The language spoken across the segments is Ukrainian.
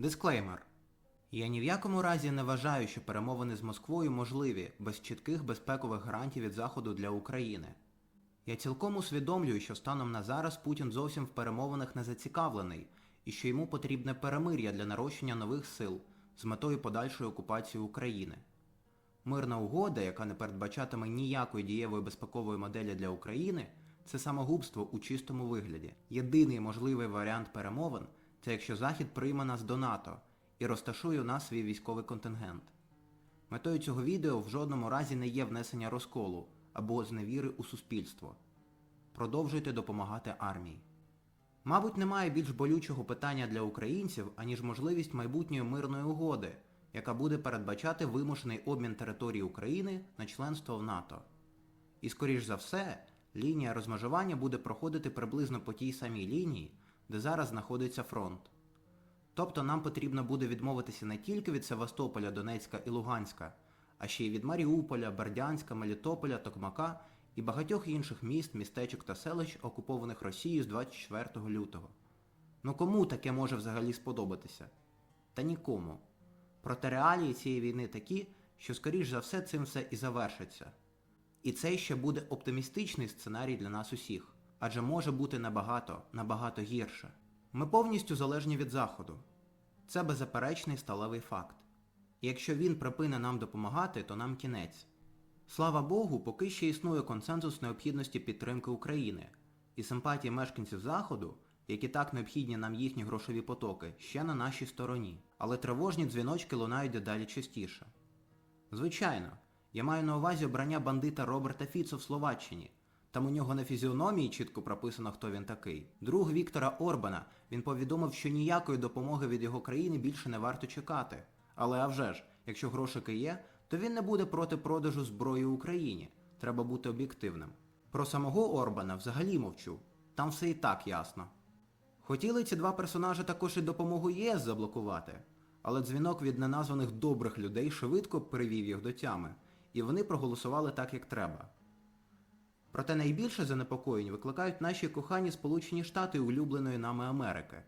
Дисклеймер. Я ні в якому разі не вважаю, що перемовини з Москвою можливі без чітких безпекових гарантій від Заходу для України. Я цілком усвідомлюю, що станом на зараз Путін зовсім в перемовинах не зацікавлений і що йому потрібне перемир'я для нарощення нових сил з метою подальшої окупації України. Мирна угода, яка не передбачатиме ніякої дієвої безпекової моделі для України, це самогубство у чистому вигляді. Єдиний можливий варіант перемовин це якщо Захід прийме нас до НАТО і розташує у нас свій військовий контингент. Метою цього відео в жодному разі не є внесення розколу або зневіри у суспільство. Продовжуйте допомагати армії. Мабуть, немає більш болючого питання для українців, аніж можливість майбутньої мирної угоди, яка буде передбачати вимушений обмін території України на членство в НАТО. І скоріш за все, лінія розмежування буде проходити приблизно по тій самій лінії, де зараз знаходиться фронт. Тобто нам потрібно буде відмовитися не тільки від Севастополя, Донецька і Луганська, а ще й від Маріуполя, Бердянська, Мелітополя, Токмака і багатьох інших міст, містечок та селищ, окупованих Росією з 24 лютого. Ну кому таке може взагалі сподобатися? Та нікому. Проте реалії цієї війни такі, що скоріш за все цим все і завершиться. І це ще буде оптимістичний сценарій для нас усіх, адже може бути набагато, набагато гірше. Ми повністю залежні від Заходу. Це беззаперечний сталевий факт. І якщо він припине нам допомагати, то нам кінець. Слава Богу, поки ще існує консенсус необхідності підтримки України, і симпатії мешканців Заходу, які так необхідні нам їхні грошові потоки, ще на нашій стороні. Але тривожні дзвіночки лунають дедалі частіше. Звичайно, я маю на увазі обрання бандита Роберта Фіцо в Словаччині. Там у нього на фізіономії чітко прописано, хто він такий. Друг Віктора Орбана він повідомив, що ніякої допомоги від його країни більше не варто чекати. Але а вже ж, якщо грошики є, то він не буде проти продажу зброї Україні. Треба бути об'єктивним. Про самого Орбана взагалі мовчу. Там все і так ясно. Хотіли ці два персонажі також і допомогу ЄС заблокувати, але дзвінок від неназваних добрих людей швидко привів їх до тями, і вони проголосували так, як треба. Проте найбільше занепокоєнь викликають наші кохані Сполучені Штати улюбленої нами Америки.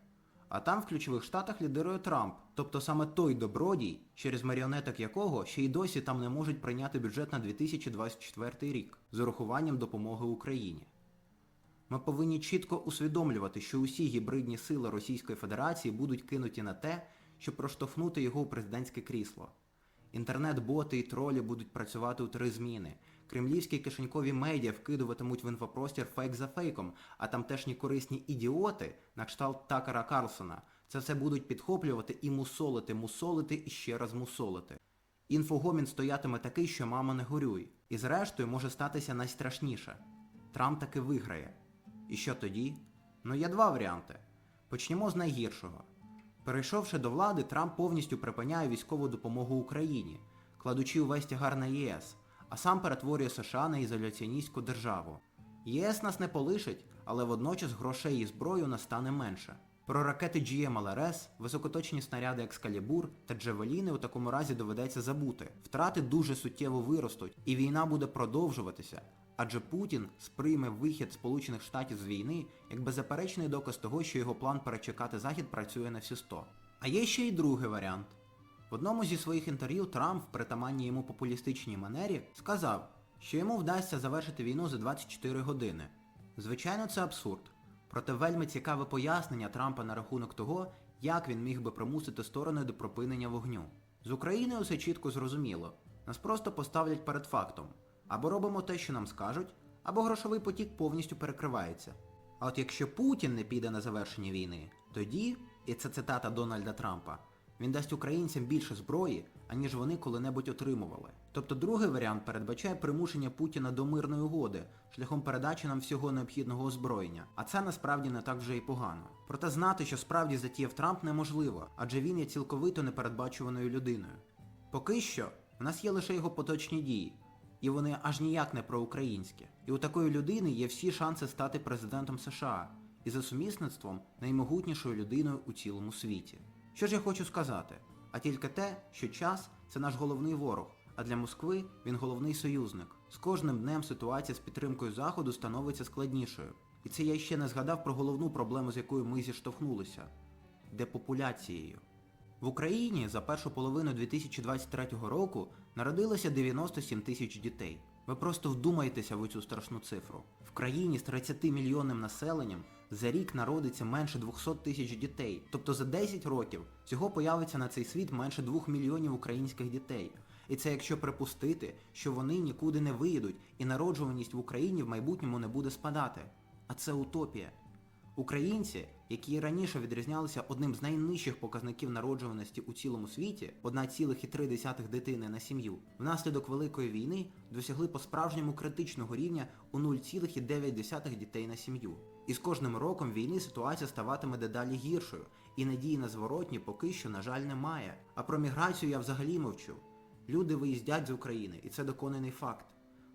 А там в ключових штатах лідирує Трамп, тобто саме той добродій, через маріонеток якого ще й досі там не можуть прийняти бюджет на 2024 рік з урахуванням допомоги Україні. Ми повинні чітко усвідомлювати, що усі гібридні сили Російської Федерації будуть кинуті на те, щоб проштовхнути його у президентське крісло. Інтернет-боти і тролі будуть працювати у три зміни. Кремлівські кишенькові медіа вкидуватимуть в інфопростір фейк за фейком, а тамтешні корисні ідіоти, на кшталт Такера Карлсона, це все будуть підхоплювати і мусолити, мусолити і ще раз мусолити. Інфогомін стоятиме такий, що мама не горюй. І зрештою може статися найстрашніше. Трамп таки виграє. І що тоді? Ну є два варіанти. Почнімо з найгіршого. Перейшовши до влади, Трамп повністю припиняє військову допомогу Україні, кладучи увесь тягар на ЄС, а сам перетворює США на ізоляціоністську державу. ЄС нас не полишить, але водночас грошей і зброї у нас стане менше. Про ракети GMLRS, високоточні снаряди Екскалібур та Джевеліни у такому разі доведеться забути. Втрати дуже суттєво виростуть, і війна буде продовжуватися, адже Путін сприйме вихід Сполучених Штатів з війни як беззаперечний доказ того, що його план перечекати Захід працює на всі 100. А є ще й другий варіант. В одному зі своїх інтерв'ю Трамп в притаманній йому популістичній манері сказав, що йому вдасться завершити війну за 24 години. Звичайно, це абсурд. Проте вельми цікаве пояснення Трампа на рахунок того, як він міг би примусити сторони до припинення вогню. З Україною все чітко зрозуміло. Нас просто поставлять перед фактом. Або робимо те, що нам скажуть, або грошовий потік повністю перекривається. А от якщо Путін не піде на завершення війни, тоді, і це цитата Дональда Трампа, він дасть українцям більше зброї, аніж вони коли-небудь отримували. Тобто другий варіант передбачає примушення Путіна до мирної угоди шляхом передачі нам всього необхідного озброєння. А це насправді не так вже і погано. Проте знати, що справді затіяв Трамп неможливо, адже він є цілковито непередбачуваною людиною. Поки що в нас є лише його поточні дії, і вони аж ніяк не проукраїнські. І у такої людини є всі шанси стати президентом США і за сумісництвом наймогутнішою людиною у цілому світі. Що ж я хочу сказати? А тільки те, що час це наш головний ворог, а для Москви він головний союзник. З кожним днем ситуація з підтримкою Заходу становиться складнішою. І це я ще не згадав про головну проблему, з якою ми зіштовхнулися депопуляцією. В Україні за першу половину 2023 року народилося 97 тисяч дітей. Ви просто вдумайтеся в цю страшну цифру. В країні з 30 мільйонним населенням за рік народиться менше 200 тисяч дітей. Тобто за 10 років всього появиться на цей світ менше 2 мільйонів українських дітей. І це якщо припустити, що вони нікуди не виїдуть і народжуваність в Україні в майбутньому не буде спадати. А це утопія. Українці, які раніше відрізнялися одним з найнижчих показників народжуваності у цілому світі 1,3 дитини на сім'ю, внаслідок Великої війни досягли по-справжньому критичного рівня у 0,9 дітей на сім'ю. І з кожним роком війни ситуація ставатиме дедалі гіршою, і надії на зворотні поки що, на жаль, немає. А про міграцію я взагалі мовчу. Люди виїздять з України, і це доконаний факт.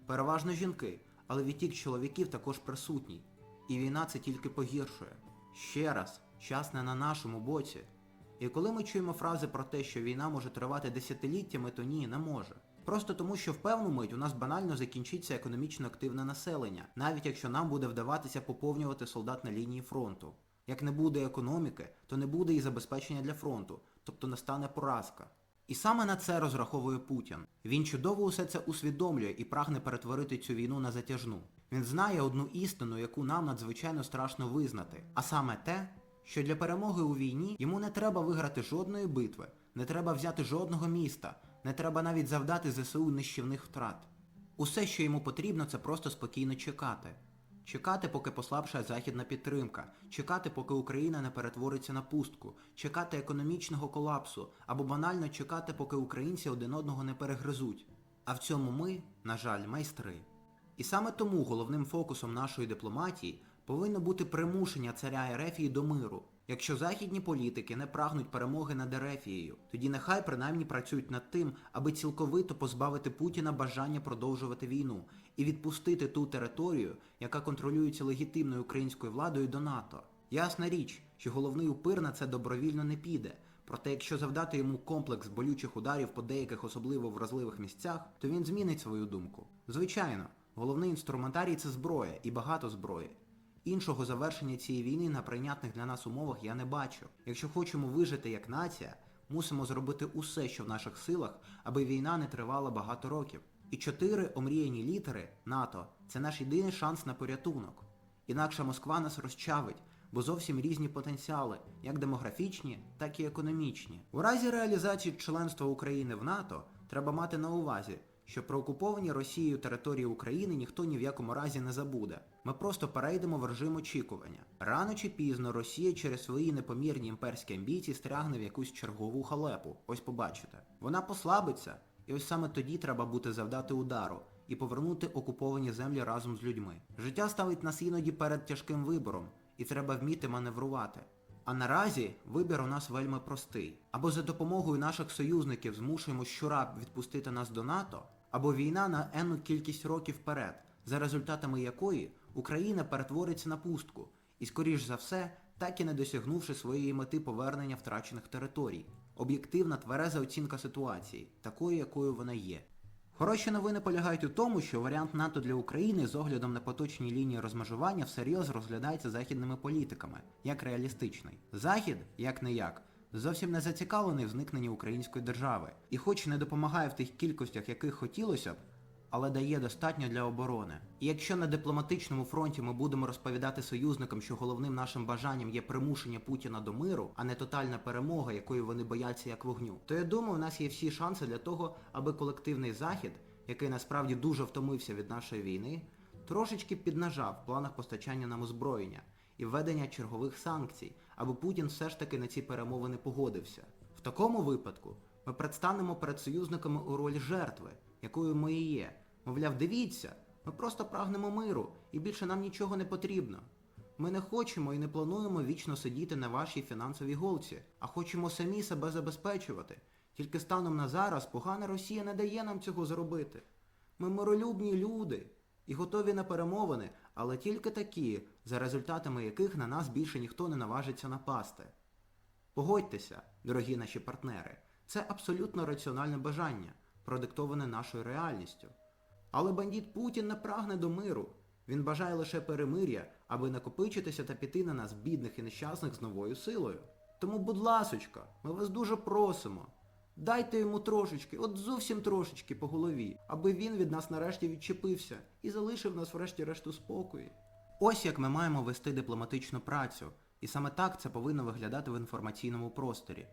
Переважно жінки, але відтік чоловіків також присутній. І війна це тільки погіршує. Ще раз, час не на нашому боці. І коли ми чуємо фрази про те, що війна може тривати десятиліттями, то ні, не може. Просто тому, що в певну мить у нас банально закінчиться економічно активне населення, навіть якщо нам буде вдаватися поповнювати солдат на лінії фронту. Як не буде економіки, то не буде і забезпечення для фронту, тобто настане поразка. І саме на це розраховує Путін. Він чудово усе це усвідомлює і прагне перетворити цю війну на затяжну. Він знає одну істину, яку нам надзвичайно страшно визнати, а саме те, що для перемоги у війні йому не треба виграти жодної битви, не треба взяти жодного міста, не треба навіть завдати ЗСУ нищівних втрат. Усе, що йому потрібно, це просто спокійно чекати. Чекати, поки послабшає західна підтримка, чекати, поки Україна не перетвориться на пустку, чекати економічного колапсу або банально чекати, поки українці один одного не перегризуть. А в цьому ми, на жаль, майстри. І саме тому головним фокусом нашої дипломатії повинно бути примушення царя Ерефії до миру. Якщо західні політики не прагнуть перемоги над Ерефією, тоді нехай принаймні працюють над тим, аби цілковито позбавити Путіна бажання продовжувати війну і відпустити ту територію, яка контролюється легітимною українською владою до НАТО. Ясна річ, що головний упир на це добровільно не піде. Проте, якщо завдати йому комплекс болючих ударів по деяких особливо вразливих місцях, то він змінить свою думку. Звичайно, головний інструментарій це зброя і багато зброї. Іншого завершення цієї війни на прийнятних для нас умовах я не бачу. Якщо хочемо вижити як нація, мусимо зробити усе, що в наших силах, аби війна не тривала багато років. І чотири омріяні літери НАТО це наш єдиний шанс на порятунок. Інакше Москва нас розчавить, бо зовсім різні потенціали, як демографічні, так і економічні. У разі реалізації членства України в НАТО треба мати на увазі, що про окуповані Росією території України ніхто ні в якому разі не забуде. Ми просто перейдемо в режим очікування. Рано чи пізно Росія через свої непомірні імперські амбіції стрягне в якусь чергову халепу. Ось побачите. Вона послабиться, і ось саме тоді треба бути завдати удару і повернути окуповані землі разом з людьми. Життя ставить нас іноді перед тяжким вибором, і треба вміти маневрувати. А наразі вибір у нас вельми простий. Або за допомогою наших союзників змушуємо щура відпустити нас до НАТО, або війна на енну кількість років вперед, за результатами якої Україна перетвориться на пустку, і, скоріш за все, так і не досягнувши своєї мети повернення втрачених територій. Об'єктивна твереза оцінка ситуації, такою, якою вона є. Хороші новини полягають у тому, що варіант НАТО для України з оглядом на поточні лінії розмежування всерйоз розглядається західними політиками, як реалістичний. Захід, як не як, зовсім не зацікавлений в зникненні української держави, і хоч не допомагає в тих кількостях, яких хотілося б, але дає достатньо для оборони. І якщо на дипломатичному фронті ми будемо розповідати союзникам, що головним нашим бажанням є примушення Путіна до миру, а не тотальна перемога, якої вони бояться як вогню, то я думаю, у нас є всі шанси для того, аби колективний захід, який насправді дуже втомився від нашої війни, трошечки піднажав в планах постачання нам озброєння і введення чергових санкцій, аби Путін все ж таки на ці перемовини погодився. В такому випадку ми предстанемо перед союзниками у ролі жертви, якою ми і є. Мовляв, дивіться, ми просто прагнемо миру, і більше нам нічого не потрібно. Ми не хочемо і не плануємо вічно сидіти на вашій фінансовій голці, а хочемо самі себе забезпечувати. Тільки станом на зараз погана Росія не дає нам цього зробити. Ми миролюбні люди і готові на перемовини, але тільки такі, за результатами яких на нас більше ніхто не наважиться напасти. Погодьтеся, дорогі наші партнери, це абсолютно раціональне бажання, продиктоване нашою реальністю. Але бандит Путін не прагне до миру. Він бажає лише перемир'я, аби накопичитися та піти на нас, бідних і нещасних, з новою силою. Тому, будь ласочка, ми вас дуже просимо. Дайте йому трошечки, от зовсім трошечки по голові, аби він від нас нарешті відчепився і залишив нас врешті-решт у спокої. Ось як ми маємо вести дипломатичну працю, і саме так це повинно виглядати в інформаційному просторі.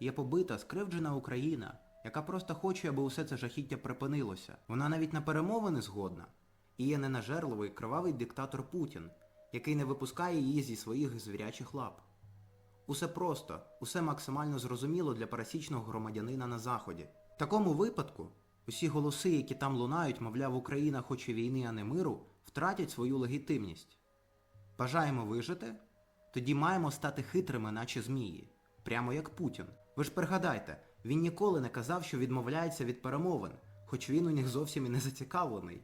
Є побита, скривджена Україна, яка просто хоче, аби усе це жахіття припинилося. Вона навіть на перемовини згодна. І є ненажерливий кривавий диктатор Путін, який не випускає її зі своїх звірячих лап. Усе просто, усе максимально зрозуміло для пересічного громадянина на Заході. В такому випадку усі голоси, які там лунають, мовляв, Україна хоче війни, а не миру, втратять свою легітимність. Бажаємо вижити? Тоді маємо стати хитрими, наче змії, прямо як Путін. Ви ж пригадайте, він ніколи не казав, що відмовляється від перемовин, хоч він у них зовсім і не зацікавлений.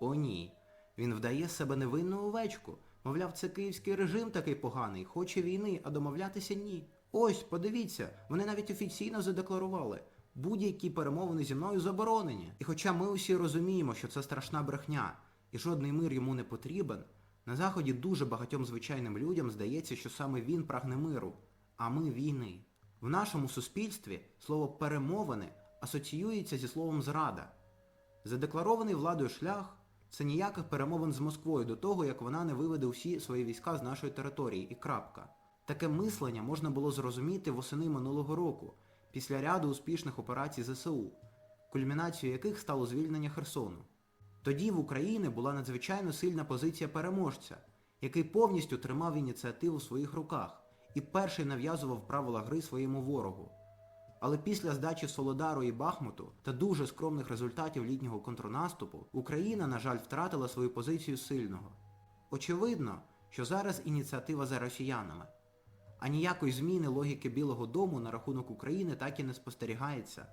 О ні. Він вдає з себе невинну овечку. Мовляв, це київський режим такий поганий, хоче війни, а домовлятися ні. Ось, подивіться, вони навіть офіційно задекларували. Будь-які перемовини зі мною заборонені. І хоча ми усі розуміємо, що це страшна брехня, і жодний мир йому не потрібен, на Заході дуже багатьом звичайним людям здається, що саме він прагне миру, а ми війни. В нашому суспільстві слово перемовини асоціюється зі словом зрада. Задекларований владою шлях це ніяких перемовин з Москвою до того, як вона не виведе усі свої війська з нашої території і крапка. Таке мислення можна було зрозуміти восени минулого року, після ряду успішних операцій ЗСУ, кульмінацією яких стало звільнення Херсону. Тоді в Україні була надзвичайно сильна позиція переможця, який повністю тримав ініціативу в своїх руках і перший нав'язував правила гри своєму ворогу. Але після здачі Солодару і Бахмуту та дуже скромних результатів літнього контрнаступу Україна, на жаль, втратила свою позицію сильного. Очевидно, що зараз ініціатива за росіянами, а ніякої зміни логіки Білого Дому на рахунок України так і не спостерігається.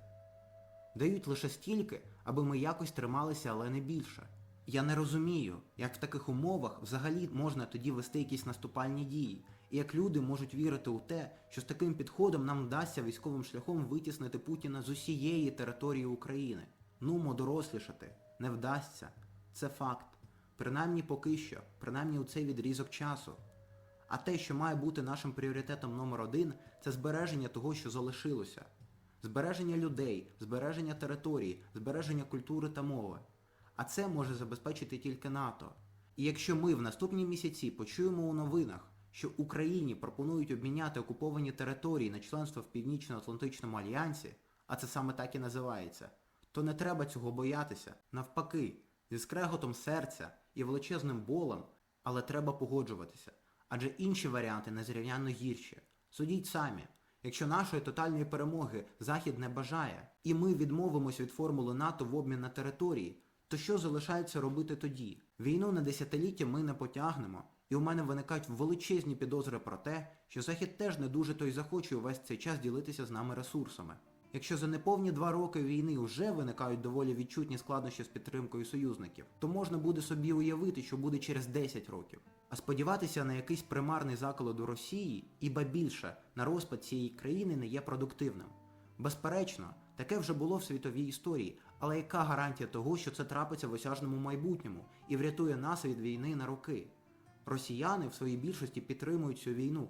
Дають лише стільки, аби ми якось трималися, але не більше. Я не розумію, як в таких умовах взагалі можна тоді вести якісь наступальні дії, і як люди можуть вірити у те, що з таким підходом нам вдасться військовим шляхом витіснити Путіна з усієї території України. Нумо дорослішати, не вдасться. Це факт. Принаймні поки що, принаймні у цей відрізок часу. А те, що має бути нашим пріоритетом номер один, це збереження того, що залишилося. Збереження людей, збереження території, збереження культури та мови. А це може забезпечити тільки НАТО. І якщо ми в наступні місяці почуємо у новинах, що Україні пропонують обміняти окуповані території на членство в Північно-Атлантичному альянсі, а це саме так і називається, то не треба цього боятися. Навпаки, зі скреготом серця і величезним болем, але треба погоджуватися. Адже інші варіанти незрівнянно гірші. Судіть самі. Якщо нашої тотальної перемоги Захід не бажає, і ми відмовимось від формули НАТО в обмін на території, то що залишається робити тоді? Війну на десятиліття ми не потягнемо, і у мене виникають величезні підозри про те, що Захід теж не дуже то й захоче увесь цей час ділитися з нами ресурсами. Якщо за неповні два роки війни вже виникають доволі відчутні складнощі з підтримкою союзників, то можна буде собі уявити, що буде через 10 років. А сподіватися на якийсь примарний заколот у Росії, і ба більше на розпад цієї країни не є продуктивним. Безперечно, таке вже було в світовій історії, але яка гарантія того, що це трапиться в осяжному майбутньому і врятує нас від війни на роки? Росіяни в своїй більшості підтримують цю війну.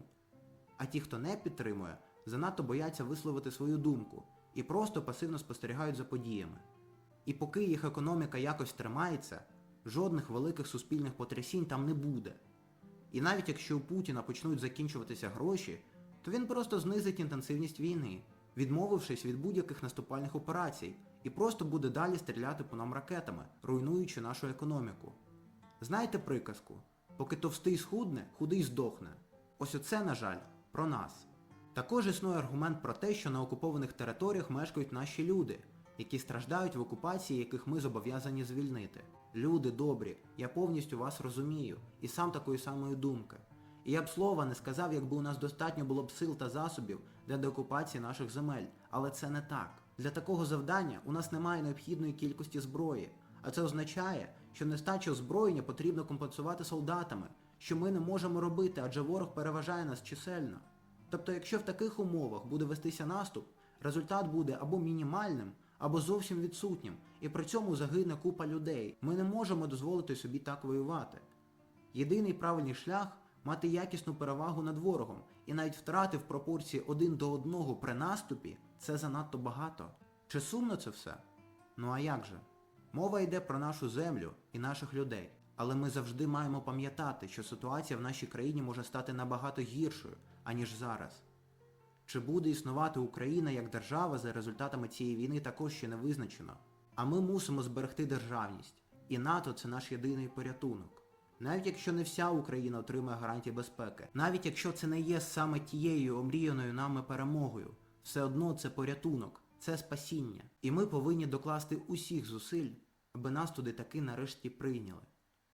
А ті, хто не підтримує, занадто бояться висловити свою думку і просто пасивно спостерігають за подіями. І поки їх економіка якось тримається, жодних великих суспільних потрясінь там не буде. І навіть якщо у Путіна почнуть закінчуватися гроші, то він просто знизить інтенсивність війни, відмовившись від будь-яких наступальних операцій, і просто буде далі стріляти по нам ракетами, руйнуючи нашу економіку. Знаєте приказку? Поки товстий схудне, худий здохне. Ось оце, на жаль, про нас. Також існує аргумент про те, що на окупованих територіях мешкають наші люди, які страждають в окупації, яких ми зобов'язані звільнити. Люди добрі, я повністю вас розумію, і сам такої самої думки. І я б слова не сказав, якби у нас достатньо було б сил та засобів для деокупації наших земель, але це не так. Для такого завдання у нас немає необхідної кількості зброї, а це означає, що нестачу озброєння потрібно компенсувати солдатами, що ми не можемо робити, адже ворог переважає нас чисельно. Тобто, якщо в таких умовах буде вестися наступ, результат буде або мінімальним, або зовсім відсутнім, і при цьому загине купа людей. Ми не можемо дозволити собі так воювати. Єдиний правильний шлях мати якісну перевагу над ворогом і навіть втрати в пропорції один до одного при наступі це занадто багато. Чи сумно це все? Ну а як же? Мова йде про нашу землю і наших людей. Але ми завжди маємо пам'ятати, що ситуація в нашій країні може стати набагато гіршою, аніж зараз. Чи буде існувати Україна як держава за результатами цієї війни також ще не визначено. А ми мусимо зберегти державність. І НАТО це наш єдиний порятунок. Навіть якщо не вся Україна отримає гарантії безпеки, навіть якщо це не є саме тією омріяною нами перемогою, все одно це порятунок, це спасіння. І ми повинні докласти усіх зусиль, аби нас туди таки нарешті прийняли.